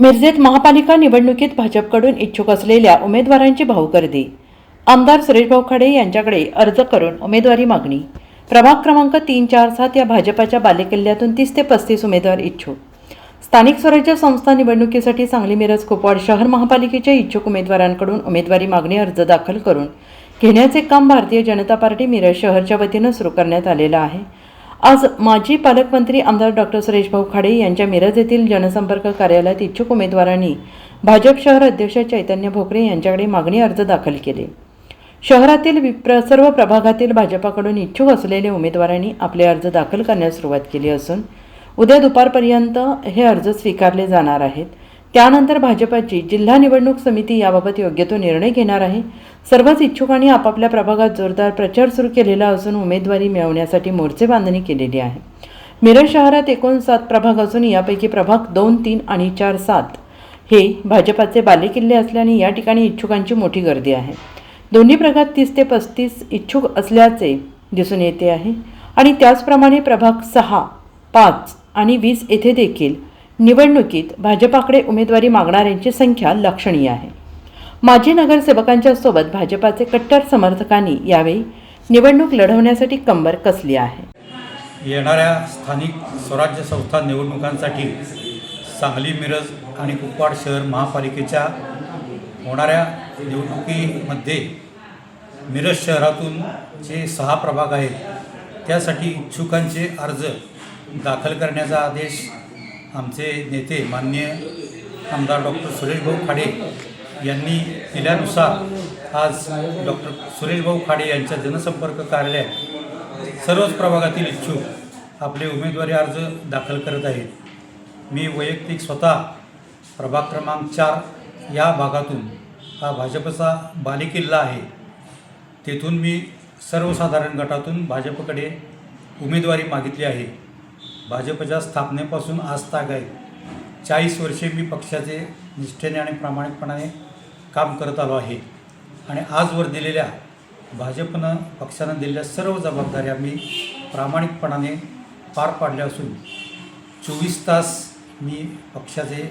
मिरजेत महापालिका निवडणुकीत भाजपकडून इच्छुक असलेल्या उमेदवारांची भाऊगर्दी आमदार सुरेशभाऊ खाडे यांच्याकडे अर्ज करून उमेदवारी मागणी. प्रभाग क्रमांक तीन चार सात या भाजपाच्या बालेकिल्ल्यातून तीस ते पस्तीस उमेदवार इच्छुक. स्थानिक स्वराज्य संस्था निवडणुकीसाठी सांगली मिरज कुपवाड शहर महापालिकेच्या इच्छुक उमेदवारांकडून उमेदवारी मागणी अर्ज दाखल करून घेण्याचे काम भारतीय जनता पार्टी मिरज शहरच्या वतीनं सुरू करण्यात आलेलं आहे. आज माजी पालकमंत्री आमदार डॉक्टर सुरेशभाऊ खाडे यांच्या मिरज येथील जनसंपर्क कार्यालयात इच्छुक उमेदवारांनी भाजप शहर अध्यक्ष चैतन्य भोकरे यांच्याकडे मागणी अर्ज दाखल केले. शहरातील विप्र सर्व प्रभागातील भाजपाकडून इच्छुक असलेले उमेदवारांनी आपले अर्ज दाखल करण्यास सुरुवात केली असून उद्या दुपारपर्यंत हे अर्ज स्वीकारले जाणार आहेत. त्यानंतर भाजपाची जिल्हा निवडणूक समिती याबाबत योग्य तो निर्णय घेणार आहे. सर्वच इच्छुकांनी आपापल्या प्रभागात जोरदार प्रचार सुरू केलेला असून उमेदवारी मिळवण्यासाठी मोर्चे बांधणी केलेली आहे. मिरज शहरात एकूण सात प्रभाग असून यापैकी प्रभाग दोन तीन आणि चार सात हे भाजपाचे बालेकिल्ले असल्याने या ठिकाणी इच्छुकांची मोठी गर्दी आहे. दोन्ही प्रभागात तीस ते पस्तीस इच्छुक असल्याचे दिसून येते आहे आणि त्याचप्रमाणे प्रभाग सहा पाच आणि वीस येथे देखील निवडणुकीत भाजपाकडे उमेदवारी मागणाऱ्यांची संख्या लक्षणीय आहे. माजी नगरसेवकांच्या सोबत भाजपाचे कट्टर समर्थकांनी यावेळी निवडणूक लढवण्यासाठी कंबर कसली आहे? येणाऱ्या स्थानिक स्वराज्य संस्था निवडणुकांसाठी सांगली मिरज आणि कुपवाड शहर महापालिकेच्या होणाऱ्या निवडणुकीमध्ये मिरज शहरातून जे सहा प्रभाग आहेत त्यासाठी इच्छुकांचे अर्ज दाखल करण्याचा आदेश आमचे नेते माननीय आमदार डॉक्टर सुरेश भाऊ खाडे यांनी दिल्यानुसार आज डॉक्टर सुरेशभाऊ खाडे यांच्या जनसंपर्क कार्यालयात सर्वच प्रभागातील इच्छुक आपले उमेदवारी अर्ज दाखल करत आहेत. मी वैयक्तिक स्वतः प्रभाग क्रमांक चार या भागातून हा भाजपचा बालेकिल्ला आहे. तेथून मी सर्वसाधारण गटातून भाजपकडे उमेदवारी मागितली आहे. भाजपच्या स्थापनेपासून आज ताग आहे चाळीस वर्षे मी पक्षाचे निष्ठेने आणि प्रामाणिकपणाने काम करत आलो आहे. आणि आजवर दिलेल्या भाजपनं पक्षानं दिलेल्या सर्व जबाबदाऱ्या मी प्रामाणिकपणाने पार पाडल्या असून चोवीस तास मी पक्षाचे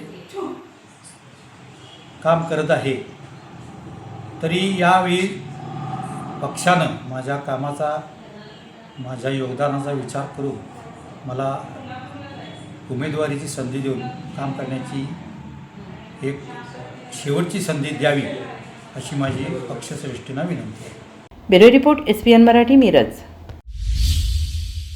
काम करत आहे. तरी यावेळी पक्षानं माझ्या कामाचा माझ्या योगदानाचा विचार करून मला उमेदवारीची संधी देऊन काम करण्याची एक शेवटची संधी द्यावी अशी माझी पक्षश्रेष्ठींना विनंती आहे. Bureau report S P N Marathi Miraj.